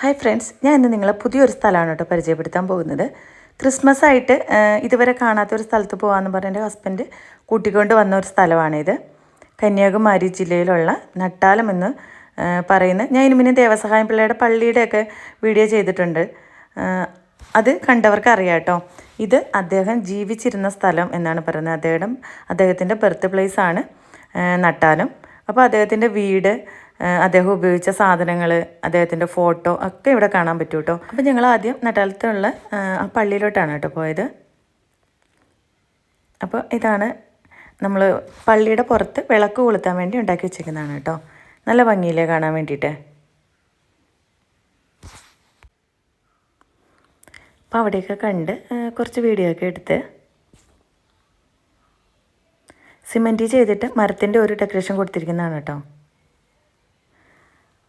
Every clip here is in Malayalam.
ഹായ് ഫ്രണ്ട്സ് ഞാൻ ഇന്ന് നിങ്ങളെ പുതിയൊരു സ്ഥലമാണ് കേട്ടോ പരിചയപ്പെടുത്താൻ പോകുന്നത്. ക്രിസ്മസ് ആയിട്ട് ഇതുവരെ ഇതുവരെ കാണാത്തൊരു സ്ഥലത്ത് പോകാമെന്ന് പറഞ്ഞ എന്റെ ഹസ്ബൻഡ് കൂട്ടിക്കൊണ്ട് വന്ന ഒരു സ്ഥലമാണിത്. കന്യാകുമാരി ജില്ലയിലുള്ള നട്ടാലം എന്ന് പറയുന്ന ഞാൻ ഇനി മുന്നേ ദേവസഹായം പിള്ളയുടെ പള്ളിയുടെയൊക്കെ വീഡിയോ ചെയ്തിട്ടുണ്ട്. അത് കണ്ടവർക്ക് അറിയാം കേട്ടോ. ഇത് അദ്ദേഹം ജീവിച്ചിരുന്ന സ്ഥലം എന്നാണ് പറയുന്നത്. അദ്ദേഹം അദ്ദേഹത്തിന്റെ ബർത്ത് പ്ലേസ് ആണ് നട്ടാലം. അപ്പോൾ അദ്ദേഹത്തിന്റെ വീട് അദ്ദേഹം ഉപയോഗിച്ച സാധനങ്ങൾ അദ്ദേഹത്തിന്റെ ഫോട്ടോ ഒക്കെ ഇവിടെ കാണാൻ പറ്റും കേട്ടോ അപ്പോൾ ഞങ്ങൾ ആദ്യം നട്ടാലത്തുള്ള ആ, പള്ളിയിലോട്ടാണ് കേട്ടോ പോയത്. അപ്പോൾ ഇതാണ് നമ്മൾ പള്ളിയുടെ പുറത്ത് വിളക്ക് കൊളുത്താൻ വേണ്ടി ഉണ്ടാക്കി വെച്ചേക്കുന്നതാണ് കേട്ടോ. നല്ല ഭംഗിയിലേ കാണാൻ വേണ്ടിയിട്ട്. അപ്പോൾ അവിടെയൊക്കെ കണ്ട് കുറച്ച് വീഡിയോ ഒക്കെ എടുത്ത് സിമെന്റ് ചെയ്തിട്ട് മരത്തിന്റെ ഒരു ഡെക്കറേഷൻ കൊടുത്തിരിക്കുന്നതാണ് കേട്ടോ.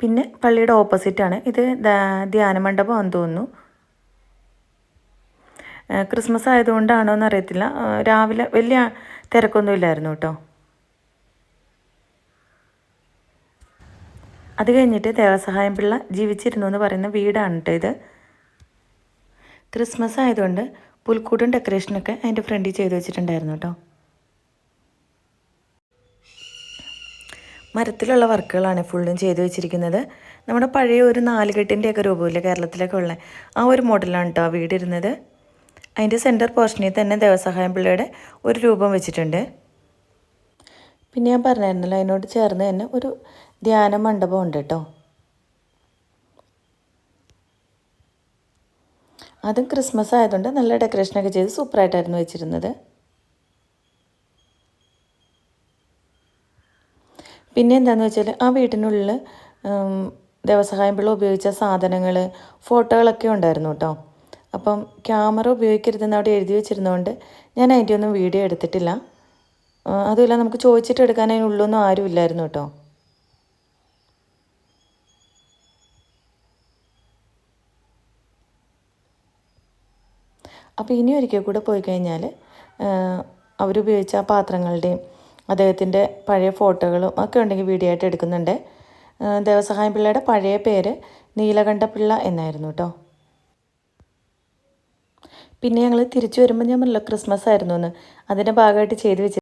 പിന്നെ പള്ളിയുടെ ഓപ്പോസിറ്റാണ് ഇത് ധ്യാനമണ്ഡപം ധ്യാന മണ്ഡപമാണെന്ന് തോന്നുന്നു. ക്രിസ്മസ് ആയതുകൊണ്ടാണോ എന്ന് അറിയത്തില്ല രാവിലെ വലിയ തിരക്കൊന്നും ഇല്ലായിരുന്നു കേട്ടോ. അത് കഴിഞ്ഞിട്ട് ദേവസഹായം പിള്ള ജീവിച്ചിരുന്നു എന്ന് പറയുന്ന വീടാണ് കേട്ടോ ഇത്. ക്രിസ്മസ് ആയതുകൊണ്ട് പുൽക്കൂടും ഡെക്കറേഷനൊക്കെ അതിന്റെ ഫ്രണ്ടിൽ ചെയ്ത് വെച്ചിട്ടുണ്ടായിരുന്നു കേട്ടോ. മരത്തിലുള്ള വർക്കുകളാണ് ഫുള്ളും ചെയ്ത് വെച്ചിരിക്കുന്നത്. നമ്മുടെ പഴയ ഒരു നാലുകെട്ടിന്റെയൊക്കെ രൂപമില്ല കേരളത്തിലൊക്കെ ഉള്ള ആ ഒരു മോഡലാണ് കേട്ടോ വീടിരുന്നത്. അതിന്റെ സെന്റർ പോർഷനിൽ തന്നെ ദേവസഹായം പിള്ളയുടെ ഒരു രൂപം വെച്ചിട്ടുണ്ട്. പിന്നെ ഞാൻ പറഞ്ഞായിരുന്നല്ലോ അതിനോട് ചേർന്ന് തന്നെ ഒരു ധ്യാന മണ്ഡപം ഉണ്ട് കേട്ടോ അതും ക്രിസ്മസ് ആയതുകൊണ്ട് നല്ല ഡെക്കറേഷനൊക്കെ ചെയ്ത് സൂപ്പറായിട്ടായിരുന്നു വെച്ചിരുന്നത്. പിന്നെ എന്താണെന്ന് വെച്ചാൽ ആ വീട്ടിനുള്ളിൽ ദേവസഹായം പിള്ള ഉപയോഗിച്ച സാധനങ്ങൾ ഫോട്ടോകളൊക്കെ ഉണ്ടായിരുന്നു കേട്ടോ. അപ്പം ക്യാമറ ഉപയോഗിക്കരുതെന്ന് അവിടെ എഴുതി വെച്ചിരുന്നതുകൊണ്ട് ഞാൻ അതിന്റെ ഒന്നും വീഡിയോ എടുത്തിട്ടില്ല. അതുമില്ല നമുക്ക് ചോദിച്ചിട്ട് എടുക്കാൻ അതിനുള്ളൊന്നും ആരും ഇല്ലായിരുന്നു കേട്ടോ. അപ്പോൾ ഇനി ഒരിക്കൽ കൂടെ പോയി കഴിഞ്ഞാൽ അവരുപയോഗിച്ച ആ പാത്രങ്ങളുടെയും അദ്ദേഹത്തിന്റെ പഴയ ഫോട്ടോകളും ഒക്കെ ഉണ്ടെങ്കിൽ വീഡിയോ ആയിട്ട് എടുക്കുന്നുണ്ട്. ദേവസഹായം പിള്ളയുടെ പഴയ പേര് നീലകണ്ഠ പിള്ള എന്നായിരുന്നു കേട്ടോ പിന്നെ ഞങ്ങൾ തിരിച്ചു വരുമ്പോൾ ഞാൻ പറഞ്ഞല്ലോ ക്രിസ്മസ് ആയിരുന്നു എന്ന്. അതിന്റെ ഭാഗമായിട്ട് ചെയ്ത്